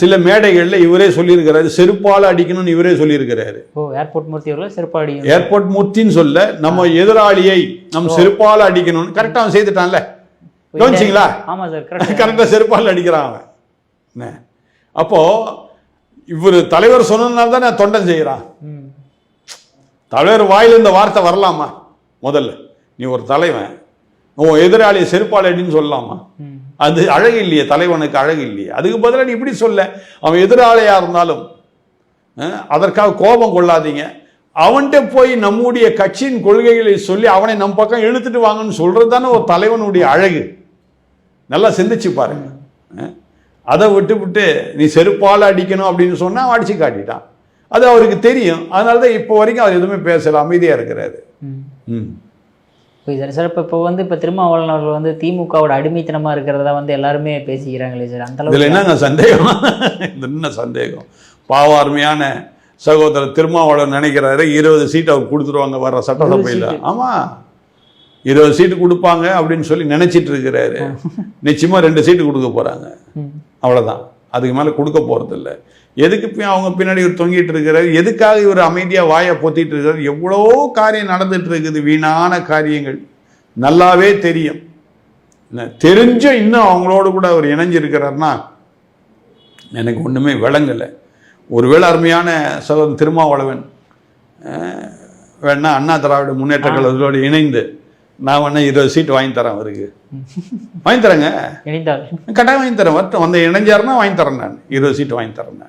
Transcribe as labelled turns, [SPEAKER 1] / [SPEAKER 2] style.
[SPEAKER 1] சில மேடைகளில் இவரே சொல்லியிருக்கிறாரு செருப்பால் அடிக்கணும்னு இவரே சொல்லியிருக்கிறாரு.
[SPEAKER 2] ஏர்போர்ட் மூர்த்தி அவர்கள் சிறப்பாடி
[SPEAKER 1] ஏர்போர்ட் மூர்த்தின்னு சொல்ல நம்ம எதிராளியை நம் செருப்பால் அடிக்கணும்னு கரெக்டாக அவன் செய்துட்டான்ல? கவனிச்சிங்களா?
[SPEAKER 2] ஆமா சார் கரெக்ட்
[SPEAKER 1] கரெக்டாக செருப்பால் அடிக்கிறான் அவன். அப்போ இவர் தலைவர் சொன்னதுனால தான் நான் தொண்டன் செய்கிறான். தலைவர் வாயில இந்த வார்த்தை வரலாமா? முதல்ல நீ ஒரு தலைவன் உன் எதிராளியை செருப்பால் அடின்னு சொல்லலாமா? அது அழகு இல்லையே தலைவனுக்கு அழகு இல்லையே அதுக்கு பதிலாக நீ இப்படி சொல்ல அவன் எதிராளியா இருந்தாலும் அதற்காக கோபம் கொள்ளாதீங்க. அவன்கிட்ட போய் நம்முடைய கட்சியின் கொள்கைகளை சொல்லி அவனை நம் பக்கம் இழுத்துட்டு வாங்கன்னு சொல்றது தானே ஒரு தலைவனுடைய அழகு. நல்லா சிந்திச்சு பாருங்க. அதை விட்டு விட்டு நீ செருப்பால் அடிக்கணும் அப்படின்னு சொன்னா அவன் அடிச்சு காட்டிட்டான். அது அவருக்கு தெரியும். அதனால தான் இப்போ வரைக்கும் அவர் எதுவுமே பேசல அமைதியா இருக்கிறாரு.
[SPEAKER 2] ம். ஓகே சார் சார் இப்போ இப்போ வந்து இப்போ திருமாவளவன் அவர்கள் வந்து திமுகவோட அடிமைத்தனமா இருக்கிறதா வந்து எல்லாருமே பேசிக்கிறாங்களே சார். அந்த
[SPEAKER 1] இதுல என்னங்க சந்தேகம்? இது என்ன சந்தேகம்? பாவார்மையான சகோதரர் திருமாவளவன் நினைக்கிறாரு இருபது சீட் அவர் கொடுத்துருவாங்க வர்ற சட்டசபையில்.
[SPEAKER 2] seat.
[SPEAKER 1] ஆமா. இருபது சீட்டு கொடுப்பாங்க அப்படின்னு சொல்லி நினைச்சிட்டு இருக்கிறாரு. நிச்சயமா ரெண்டு சீட்டு கொடுக்க போறாங்க.
[SPEAKER 2] ம்.
[SPEAKER 1] அவ்வளவுதான். அதுக்கு மேல கொடுக்க போறது இல்ல எதுக்கு போய் அவங்க பின்னாடி இவர் தொங்கிட்டு இருக்கிறாரு? எதுக்காக இவர் அமைதியா வாயை பொத்திட்டு இருக்காரு எவ்வளவோ காரியம் நடந்துட்டு இருக்குது வீணான காரியங்கள். நல்லாவே தெரியும். தெரிஞ்சும் இன்னும் அவங்களோட கூட அவர் இணைஞ்சிருக்கிறாருன்னா எனக்கு ஒண்ணுமே விளங்கலை. ஒருவேளை அருமையான சகோதரன் திருமாவளவன் வேணா அண்ணா திராவிட முன்னேற்ற கழகத்தோடு இணைந்து நான் வேணா இருபது சீட் வாங்கி தரேன் அவருக்கு. வாங்கி தரேங்க. கட்டாயம் வாங்கி தரேன். வரட்டும் வந்து இணைஞ்சாருன்னா வாங்கி தரேன் நான். இருபது சீட் வாங்கி தரேன் நான்.